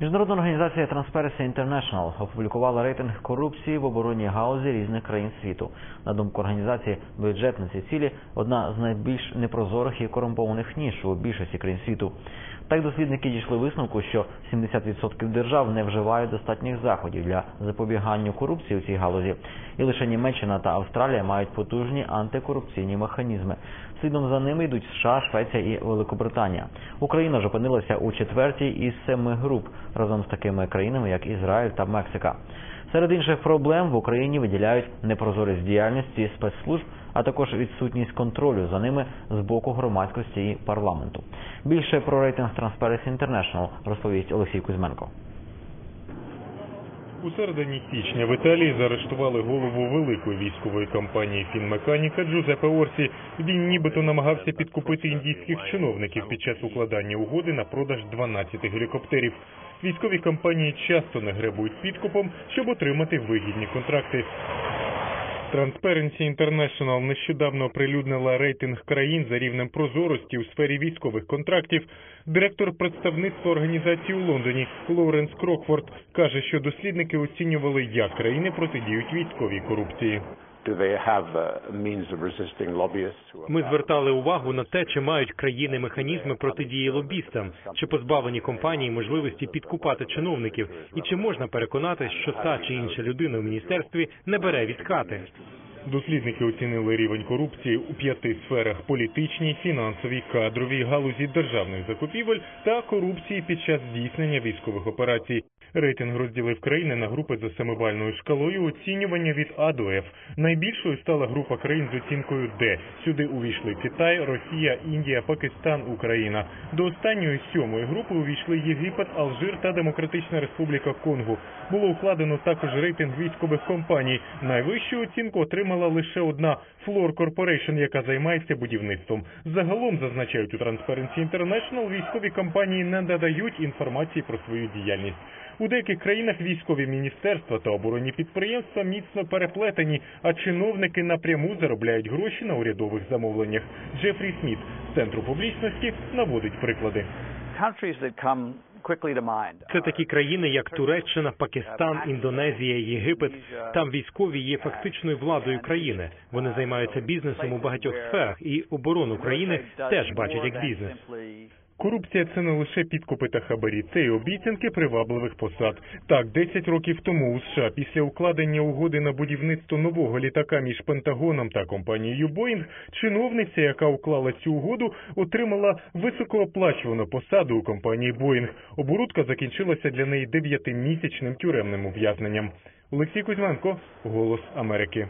Міжнародна організація Transparency International опублікувала рейтинг корупції в оборонній галузі різних країн світу. На думку організації, бюджет на ці цілі одна з найбільш непрозорих і корумпованих ніж у більшості країн світу. Так дослідники дійшли висновку, що 70% держав не вживають достатніх заходів для запобігання корупції у цій галузі, і лише Німеччина та Австралія мають потужні антикорупційні механізми. Слідом за ними йдуть США, Швеція і Великобританія. Україна ж опинилася у четвертій із семи груп разом з такими країнами, як Ізраїль та Мексика. Серед інших проблем в Україні виділяють непрозорість діяльності спецслужб, а також відсутність контролю за ними з боку громадськості і парламенту. Більше про рейтинг Transparency International розповість Олексій Кузьменко. У середині січня в Італії заарештували голову великої військової компанії «Фінмеканіка» Джузепе Орсі. Він нібито намагався підкупити індійських чиновників під час укладання угоди на продаж 12 гелікоптерів. Військові компанії часто не гребують підкупом, щоб отримати вигідні контракти. Transparency International нещодавно оприлюднила рейтинг країн за рівнем прозорості у сфері військових контрактів. Директор представництва організації у Лондоні Лоуренс Крокфорд каже, що дослідники оцінювали, як країни протидіють військовій корупції. Do they have a means of resisting lobbyists? who are Ми звертали увагу на те, чи мають країни механізми протидії лобістам, чи позбавлені компанії можливості підкупати чиновників, і чи можна переконати, що та чи інша людина в міністерстві не бере відкати. Дослідники оцінили рівень корупції у п'яти сферах: політичній, фінансовій, кадровій, галузі державних закупівель та корупції під час здійснення військових операцій. Рейтинг розділив країни на групи за семибальною шкалою оцінювання від А до Ф. Найбільшою стала група країн з оцінкою Д. Сюди увійшли Китай, Росія, Індія, Пакистан, Україна. До останньої сьомої групи увійшли Єгипет, Алжир та Демократична Республіка Конго. Було укладено також рейтинг військових компаній. Найвищу оцінку отримала лише одна Флор Corporation, яка займається будівництвом. Загалом зазначають у Transparency International, військові компанії не надають інформації про свою діяльність. У деяких країнах військові міністерства та оборонні підприємства міцно переплетені, а чиновники напряму заробляють гроші на урядових замовленнях. Джефрі Сміт з центру публічності наводить приклади. Це такі країни, як Туреччина, Пакистан, Індонезія, Єгипет. Там військові є фактичною владою країни. Вони займаються бізнесом у багатьох сферах, і оборону країни теж бачать як бізнес. Корупція це не лише підкупи та хабарі, це й обіцянки привабливих посад. Так, 10 років тому у США після укладення угоди на будівництво нового літака між Пентагоном та компанією Боїнг, чиновниця, яка уклала цю угоду, отримала високооплачувану посаду у компанії Боїнг. Оборудка закінчилася для неї дев'ятимісячним тюремним ув'язненням. Олексій Кузьменко, Голос Америки.